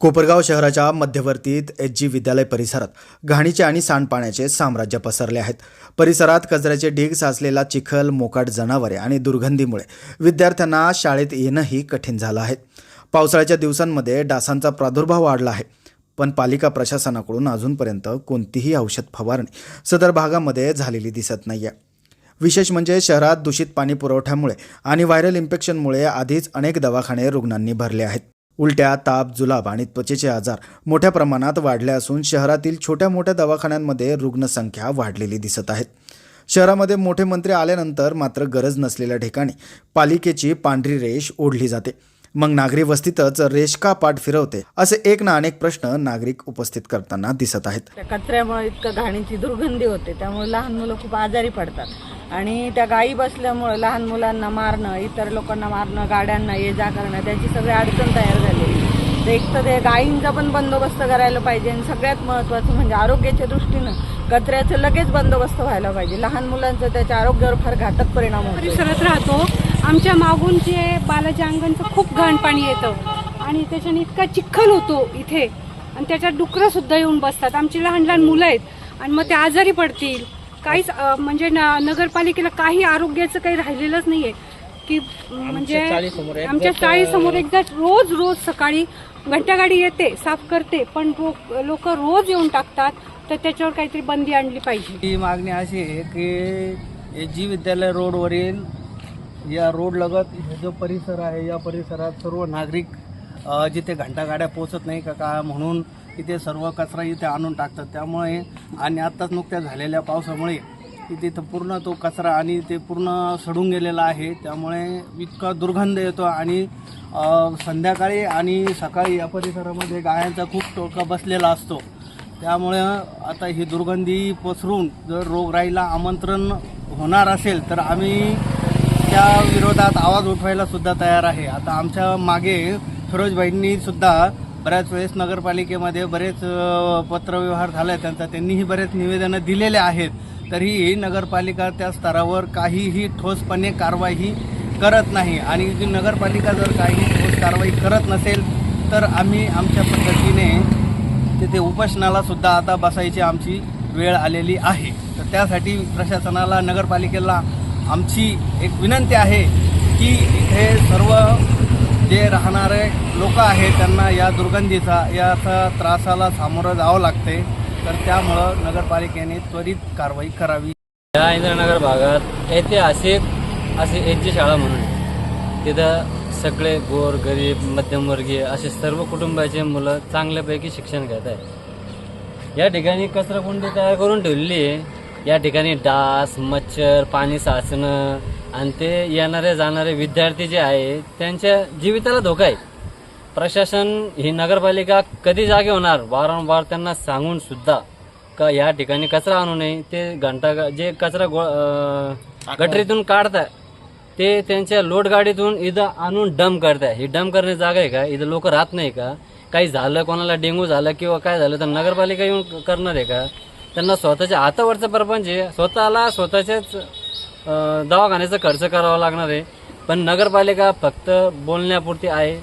कोपरगाव शहराच्या मध्यवर्तीत H G विद्यालय परिसरात घाणीचे आणि सांडपाण्याचे साम्राज्य पसरले आहेत. परिसरात कचऱ्याचे ढीग साचलेला चिखल मोकाट जनावरे आणि दुर्गंधीमुळे विद्यार्थ्यांना शाळेत येणंही कठीण झालं आहे. पावसाळ्याच्या दिवसांमध्ये डासांचा प्रादुर्भाव वाढला आहे. पण पालिका प्रशासनाकडून अजूनपर्यंत कोणतीही औषध फवारणी सदर भागामध्ये झालेली दिसत नाही आहे विशेष म्हणजे शहरात दूषित पाणी पुरवठ्यामुळे आणि व्हायरल इन्फेक्शनमुळे आधीच अनेक दवाखाने रुग्णांनी भरले आहेत. उलट्या ताप जुलाब आणि त्वचेचे आजार मोठ्या प्रमाणात वाढले असून शहरातील छोट्या मोठ्या दवाखान्यांमध्ये रुग्णसंख्या वाढलेली दिसत आहेत शहरामध्ये मोठे मंत्री आल्यानंतर मात्र गरज नसलेल्या ठिकाणी पालिकेची पांढरी रेष ओढली जाते. मग नागरी वस्तीतच रेष का पाठ फिरवते असे एक ना अनेक प्रश्न नागरिक उपस्थित करताना दिसत आहेत. त्या कचऱ्यामुळे इतकं घाणीची दुर्गंधी होते त्यामुळे लहान मुलं खूप आजारी पडतात. आणि त्या गायी बसल्यामुळे लहान मुलांना मारणं इतर लोकांना मारणं गाड्यांना ये जा करणं त्याची सगळी अडचण तयार झाली. म्हणजे एक तर ते गायींचा पण बंदोबस्त करायला पाहिजे आणि सगळ्यात महत्त्वाचं म्हणजे आरोग्याच्या दृष्टीनं कचऱ्याचं लगेच बंदोबस्त व्हायला पाहिजे. लहान मुलांचं त्याच्या आरोग्यावर फार घातक परिणाम होतो. परिसरात राहतो. आमच्या मागून जे बालाजी अंगणचं खूप घाण पाणी येतं आणि त्याच्याने इतका चिखल होतो इथे. आणि त्याच्यात डुकरं सुद्धा येऊन बसतात. आमची लहान लहान मुलं आहेत आणि मग ते आजारी पडतील. काहीच म्हणजे न- नगरपालिकेला काही आरोग्याचं काही राहिलेलंच नाही आहे की म्हणजे आमच्या चाळीसमोर एकदा रोज रोज सकाळी घंटागाडी येते साफ करते पण लोक रोज येऊन टाकतात तर त्याच्यावर काहीतरी बंदी आणली पाहिजे. ही मागणी अशी आहे की जी विद्यालय रोडवरील या रोड लगत हे जो परिसर आहे या परिसरात सर्व नागरिक जिथे घंटागाड्या पोचत नाही का का म्हणून इथे सर्व कचरा इथे आणून टाकतात. त्यामुळे आणि आत्ताच नुकत्या झालेल्या पावसामुळे की तिथं पूर्ण तो कचरा आणि ते पूर्ण सडून गेलेला आहे. त्यामुळे इतका दुर्गंध येतो आणि संध्याकाळी आणि सकाळी या परिसरामध्ये गायांचा खूप टोका बसलेला असतो. त्यामुळं आता ही दुर्गंधी पसरून जर रोगराईला आमंत्रण होणार असेल तर आम्ही त्या विरोधात आवाज उठवायला सुद्धा तयार आहे. आता आमच्या मागे फिरोजबाईंनी सुद्धा बऱ्याच वेळेस नगरपालिकेमध्ये बरेच पत्रव्यवहार झाला त्यांचा त्यांनीही बरेच निवेदनं दिलेले आहेत. तरीही नगरपालिका त्या स्तरावर काहीही ठोसपणे कारवाई करत नाही. आणि जी नगरपालिका जर काही ठोस कारवाई करत नसेल तर आम्ही आमच्या पद्धतीने तिथे उपोषणाला सुद्धा आता बसायची आमची वेळ आलेली आहे. तर त्यासाठी प्रशासनाला नगरपालिकेला आमची एक विनंती आहे की इथे सर्व जे राहणारे लोक आहेत त्यांना या दुर्गंधीचा याचा त्रासाला सामोरं जावं लागते तर त्यामुळं नगरपालिकेने त्वरित कारवाई करावी. या इंद्रनगर भागात ऐतिहासिक असे एच शाळा म्हणून तिथं सगळे गोर गरीब मध्यमवर्गीय असे सर्व कुटुंबाचे मुलं चांगल्यापैकी शिक्षण घेत आहेत. या ठिकाणी कचराकुंडी तयार करून ठेवलेली आहे. या ठिकाणी डास मच्छर पाणी साचणं आणि ते येणारे जाणारे विद्यार्थी जे आहे त्यांच्या जीविताला धोका आहे. प्रशासन ही नगरपालिका कधी जागे होणार? वारंवार त्यांना सांगून सुद्धा का या ठिकाणी कचरा आणू नये? ते घंटा जे कचरा गो गटरीतून काढताय ते त्यांच्या लोड गाडीतून इथं आणून डंप करताय. ही डंप करण्याची जागा आहे का? इथं लोक राहत नाही का? काही झालं कोणाला डेंग्यू झालं किंवा काय झालं तर नगरपालिका येऊन करणार आहे का? त्यांना स्वतःच्या हातावरचं परपंच आहे. स्वतःला स्वतःच्याच दवाखान्याचा खर्च करावा लागणार आहे. पण नगरपालिका फक्त बोलण्यापुरती आहे.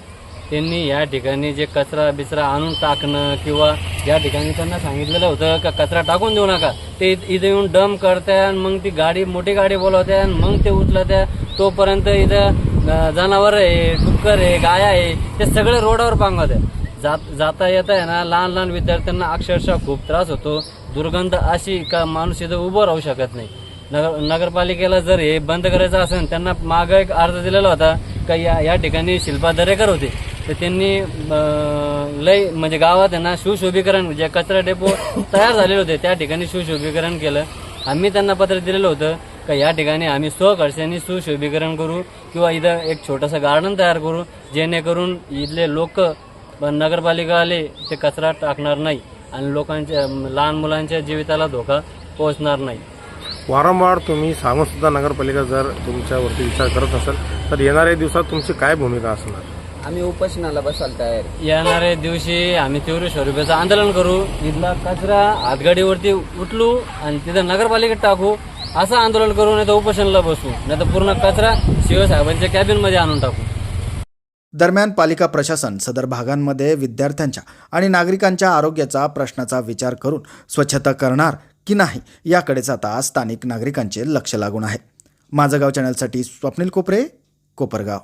त्यांनी या ठिकाणी जे कचरा बिचरा आणून टाकणं किंवा या ठिकाणी त्यांना सांगितलेलं होतं का कचरा टाकून देऊ नका. ते इथं येऊन डम करताय मग ती गाडी मोठी गाडी बोलवत्या मग ते उचलत्या. तोपर्यंत इथं जनावर आहे डुक्कर आहे गाय आहे ते सगळे रोडावर पांगवत आहे जात जाता येता आहे ना लहान लहान विद्यार्थ्यांना अक्षरशः खूप त्रास होतो. दुर्गंध अशी का माणूस इथं उभं राहू शकत नाही. नगर नगरपालिकेला जर हे बंद करायचं असेल त्यांना मागं एक अर्ज दिलेला होता का या या ठिकाणी शिल्पा दरेकर होते. तर त्यांनी लय म्हणजे गावात आहे ना सुशोभीकरण जे कचरा डेपो तयार झालेले होते. त्या ठिकाणी सुशोभीकरण केलं. आम्ही त्यांना पत्र दिलेलं होतं का या ठिकाणी आम्ही स्वखर्चाने सुशोभीकरण करू किंवा इथं एक छोटंसं गार्डन तयार करू जेणेकरून इथले लोक नगरपालिका आले ते कचरा टाकणार नाही आणि लोकांच्या लहान मुलांच्या जीविताला धोका पोहोचणार नाही. वारंवार तुम्ही सांगून सुद्धा नगरपालिका जर तुमच्यावरती विचार करत असेल तर येणाऱ्या दिवसात तुमची काय भूमिका असणार? आम्ही उपोषणाला बसायला तयार आहे. येणाऱ्या दिवशी आम्ही तीव्र स्वरूपाचं आंदोलन करू. इथला कचरा हातगाडीवरती उचलू आणि तिथं नगरपालिकेत टाकू. असं आंदोलन करू नाही तर उपोषणाला बसू. नाही तर पूर्ण कचरा शिवसाहेबांच्या कॅबिनमध्ये आणून टाकू. दरम्यान पालिका प्रशासन सदर भागांमध्ये विद्यार्थ्यांच्या आणि नागरिकांच्या आरोग्याचा प्रश्नाचा विचार करून स्वच्छता करणार की नाही याकडेच आता स्थानिक नागरिकांचे लक्ष लागून आहे. माझं गाव चॅनलसाठी स्वप्नील कोपरे कोपरगाव.